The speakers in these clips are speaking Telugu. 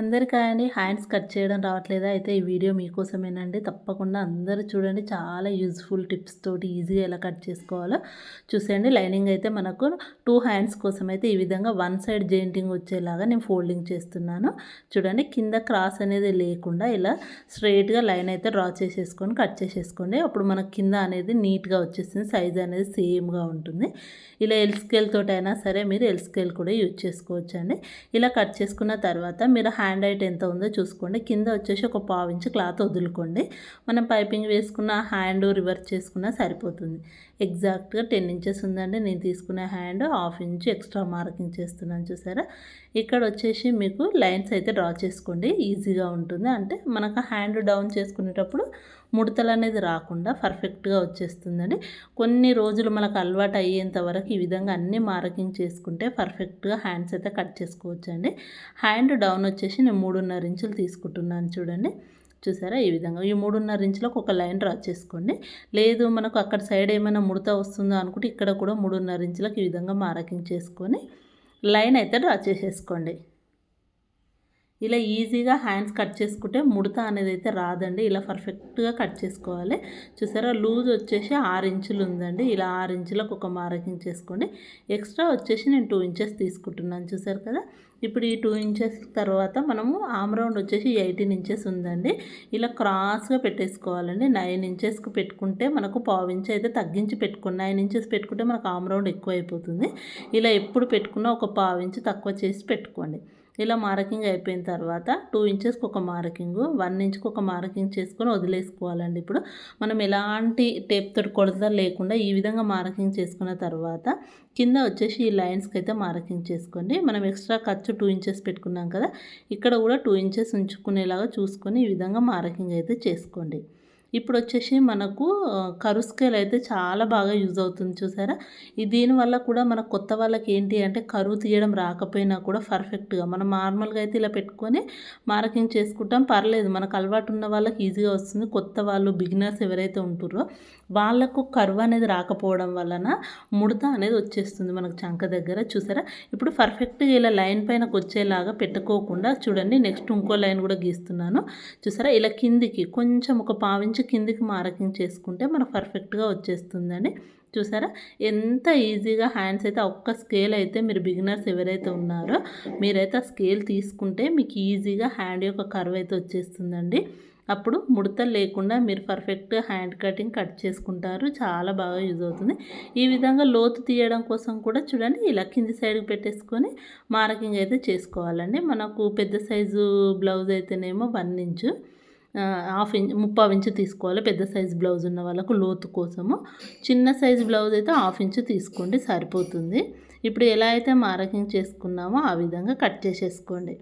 అందరికీ హ్యాండ్స్ కట్ చేయడం రావట్లేదా? అయితే ఈ వీడియో మీకోసమేనండి. తప్పకుండా అందరూ చూడండి. చాలా యూజ్ఫుల్ టిప్స్ తోటి ఈజీగా ఎలా కట్ చేసుకోవాలో చూసేయండి. లైనింగ్ అయితే మనకు టూ హ్యాండ్స్ కోసం అయితే ఈ విధంగా వన్ సైడ్ జెయింటింగ్ వచ్చేలాగా నేను ఫోల్డింగ్ చేస్తున్నాను. చూడండి కింద క్రాస్ అనేది లేకుండా ఇలా స్ట్రైట్గా లైన్ అయితే డ్రా చేసేసుకొని కట్ చేసేసుకోండి. అప్పుడు మనకు కింద అనేది నీట్గా వచ్చేస్తుంది. సైజ్ అనేది సేమ్గా ఉంటుంది. ఇలా ఎల్ స్కేల్ తోటైనా సరే మీరు ఎల్ స్కేల్ కూడా యూజ్ చేసుకోవచ్చు అండి ఇలా కట్ చేసుకున్న తర్వాత మీరు హ్యాండ్ హైట్ ఎంత ఉందో చూసుకోండి. కింద వచ్చేసి ఒక పావు ఇంచు క్లాత్ వదులుకోండి. మనం పైపింగ్ వేసుకున్న హ్యాండ్ రివర్స్ చేసుకున్నా సరిపోతుంది. ఎగ్జాక్ట్గా టెన్ ఇంచెస్ ఉందండి. నేను తీసుకునే and half inch extra marking చేస్తున్నాను చూసారా. ఇక్కడ వచ్చేసి మీకు లైన్స్ అయితే డ్రా చేసుకోండి. ఈజీగా ఉంటుంది. అంటే మనకు హ్యాండ్ డౌన్ చేసుకునేటప్పుడు ముడతలు అనేది రాకుండా పర్ఫెక్ట్గా వచ్చేస్తుందండి. కొన్ని రోజులు మనకు అలవాటు అయ్యేంత వరకు ఈ విధంగా అన్ని మార్కింగ్ చేసుకుంటే పర్ఫెక్ట్గా హ్యాండ్స్ అయితే కట్ చేసుకోవచ్చండి. హ్యాండ్ డౌన్ వచ్చేసి నేను మూడున్నర ఇంచులు తీసుకుంటున్నాను చూడండి. చూసారా? ఈ విధంగా ఈ మూడున్నర ఇంచులకు ఒక లైన్ డ్రా చేసుకోండి. లేదు మనకు అక్కడ సైడ్ ఏమైనా ముడత వస్తుందో అనుకుంటే ఇక్కడ కూడా మూడున్నర ఇంచులకు ఈ విధంగా మార్కింగ్ చేసుకొని లైన్ అయితే డ్రా చేసేసుకోండి. ఇలా ఈజీగా హ్యాండ్స్ కట్ చేసుకుంటే ముడత అనేది అయితే రాదండి. ఇలా పర్ఫెక్ట్గా కట్ చేసుకోవాలి. చూసారా? లూజ్ వచ్చేసి ఆరు ఇంచులు ఉందండి. ఇలా ఆరు ఇంచులకు ఒక మార్కింగ్ చేసుకోండి ఎక్స్ట్రా వచ్చేసి నేను టూ ఇంచెస్ తీసుకుంటున్నాను. చూసారు కదా? ఇప్పుడు ఈ టూ ఇంచెస్ తర్వాత మనము ఆమ్ రౌండ్ వచ్చేసి ఎయిటీన్ ఇంచెస్ ఉందండి. ఇలా క్రాస్గా పెట్టేసుకోవాలండి. నైన్ ఇంచెస్కి పెట్టుకుంటే మనకు పావు ఇంచ్ అయితే తగ్గించి పెట్టుకోండి. నైన్ ఇంచెస్ పెట్టుకుంటే మనకు ఆమ్ రౌండ్ ఎక్కువ అయిపోతుంది ఇలా ఎప్పుడు పెట్టుకున్నా ఒక పావు ఇంచ్ తక్కువ చేసి పెట్టుకోండి. ఇలా మార్కింగ్ అయిపోయిన తర్వాత టూ ఇంచెస్కి ఒక మార్కింగ్ వన్ ఇంచ్కి ఒక మార్కింగ్ చేసుకొని వదిలేసుకోవాలండి. ఇప్పుడు మనం ఎలాంటి టేప్తో కొలత లేకుండా ఈ విధంగా మార్కింగ్ చేసుకున్న తర్వాత కింద వచ్చేసి ఈ లైన్స్కి అయితే మార్కింగ్ చేసుకోండి. మనం ఎక్స్ట్రా ఖర్చు టూ ఇంచెస్ పెట్టుకున్నాం కదా ఇక్కడ కూడా టూ ఇంచెస్ ఉంచుకునేలాగా చూసుకొని ఈ విధంగా మార్కింగ్ అయితే చేసుకోండి. ఇప్పుడు వచ్చేసి మనకు కరు స్కేల్ అయితే చాలా బాగా యూజ్ అవుతుంది చూసారా? దీనివల్ల కూడా మన కొత్త వాళ్ళకి ఏంటి అంటే కరువు తీయడం రాకపోయినా కూడా పర్ఫెక్ట్గా. మనం నార్మల్గా అయితే ఇలా పెట్టుకొని మార్కింగ్ చేసుకుంటాం. పర్లేదు మనకు అలవాటు ఉన్న వాళ్ళకి ఈజీగా వస్తుంది. కొత్త వాళ్ళు బిగినర్స్ ఎవరైతే ఉంటుర్రో వాళ్ళకు కరువు అనేది రాకపోవడం వలన ముడత అనేది వచ్చేస్తుంది మనకు చంక దగ్గర. చూసారా? ఇప్పుడు పర్ఫెక్ట్గా ఇలా లైన్ పైనకు వచ్చేలాగా పెట్టుకోకుండా చూడండి. నెక్స్ట్ ఇంకో లైన్ కూడా గీస్తున్నాను. చూసారా? ఇలా కిందికి కొంచెం ఒక పావించి కొంచెం కిందికి మార్కింగ్ చేసుకుంటే మనకు పర్ఫెక్ట్గా వచ్చేస్తుందండి. చూసారా? ఎంత ఈజీగా హ్యాండ్స్ అయితే ఒక్క స్కేల్ అయితే మీరు బిగినర్స్ ఎవరైతే ఉన్నారో మీరైతే ఆ స్కేల్ తీసుకుంటే మీకు ఈజీగా హ్యాండ్ యొక్క కర్వ్ అయితే వచ్చేస్తుందండి. అప్పుడు ముడతలు లేకుండా మీరు పర్ఫెక్ట్ హ్యాండ్ కటింగ్ కట్ చేసుకుంటారు. చాలా బాగా యూజ్ అవుతుంది. ఈ విధంగా లోతు తీయడం కోసం కూడా చూడండి ఇలా కింది సైడ్కి పెట్టేసుకొని మార్కింగ్ అయితే చేసుకోవాలండి. మనకు పెద్ద సైజు బ్లౌజ్ అయితేనేమో వన్ ఇంచు. హాఫ్ ఇంచ్ ముప్పావు ఇంచు తీసుకోవాలి. పెద్ద సైజ్ బ్లౌజ్ ఉన్న వాళ్ళకు లోతు కోసము. చిన్న సైజ్ బ్లౌజ్ అయితే హాఫ్ ఇంచు తీసుకోండి సరిపోతుంది. ఇప్పుడు ఎలా అయితే మార్కింగ్ చేసుకున్నామో ఆ విధంగా కట్ చేసేసుకోండి.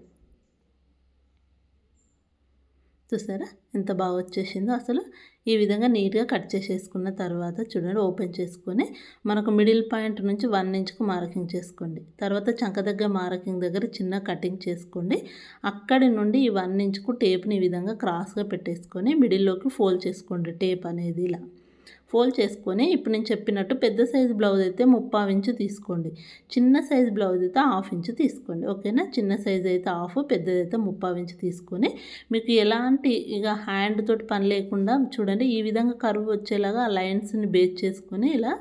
చూసారా? ఎంత బాగా వచ్చేసిందో. అసలు ఈ విధంగా నీట్గా కట్ చేసేసుకున్న తర్వాత చూడండి ఓపెన్ చేసుకొని మనకు మిడిల్ పాయింట్ నుంచి వన్ ఇంచ్కు మార్కింగ్ చేసుకోండి. తర్వాత చంక దగ్గర మార్కింగ్ దగ్గర చిన్న కటింగ్ చేసుకోండి. అక్కడి నుండి ఈ వన్ ఇంచ్కు టేప్ని ఈ విధంగా క్రాస్గా పెట్టేసుకొని మిడిల్లోకి ఫోల్డ్ చేసుకోండి టేప్ అనేది ఇలా. ఫోల్డ్ చేసుకొని ఇప్పుడు నేను చెప్పినట్టు పెద్ద సైజు బ్లౌజ్ అయితే ముప్పావు ఇంచు తీసుకోండి. చిన్న సైజు బ్లౌజ్ అయితే హాఫ్ ఇంచు తీసుకోండి. ఓకేనా? చిన్న సైజు అయితే హాఫ్ పెద్దదైతే ముప్పావు ఇంచు తీసుకొని మీకు ఎలాంటి ఇక హ్యాండ్ తోటి పని లేకుండా చూడండి. ఈ విధంగా కరువు వచ్చేలాగా ఆ లైన్స్ని బేస్ చేసుకొని ఇలా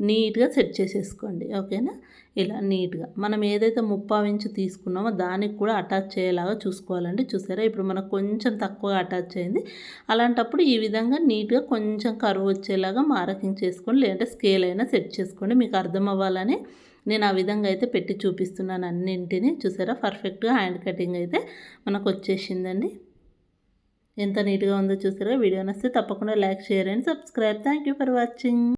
నీట్గా సెట్ చేసేసుకోండి. ఓకేనా? ఇలా నీట్గా. మనం ఏదైతే ముప్పావు ఇంచు తీసుకున్నామో దానికి కూడా అటాచ్ అయ్యేలాగా చూసుకోవాలండి. చూసారా? ఇప్పుడు మనకు కొంచెం తక్కువ అటాచ్ అయింది. అలాంటప్పుడు ఈ విధంగా నీట్గా కొంచెం కరువు వచ్చేలాగా మార్కింగ్ చేసుకోండి లేదంటే స్కేల్ అయినా సెట్ చేసుకోండి. మీకు అర్థం అవ్వాలని నేను ఆ విధంగా అయితే పెట్టి చూపిస్తున్నాను అన్నింటినీ. చూసారా? పర్ఫెక్ట్గా హ్యాండ్ కటింగ్ అయితే మనకు వచ్చేసిందండి. ఎంత నీట్గా ఉందో చూసారా? వీడియో నస్తే తప్పకుండా like share and subscribe. Thank for watching.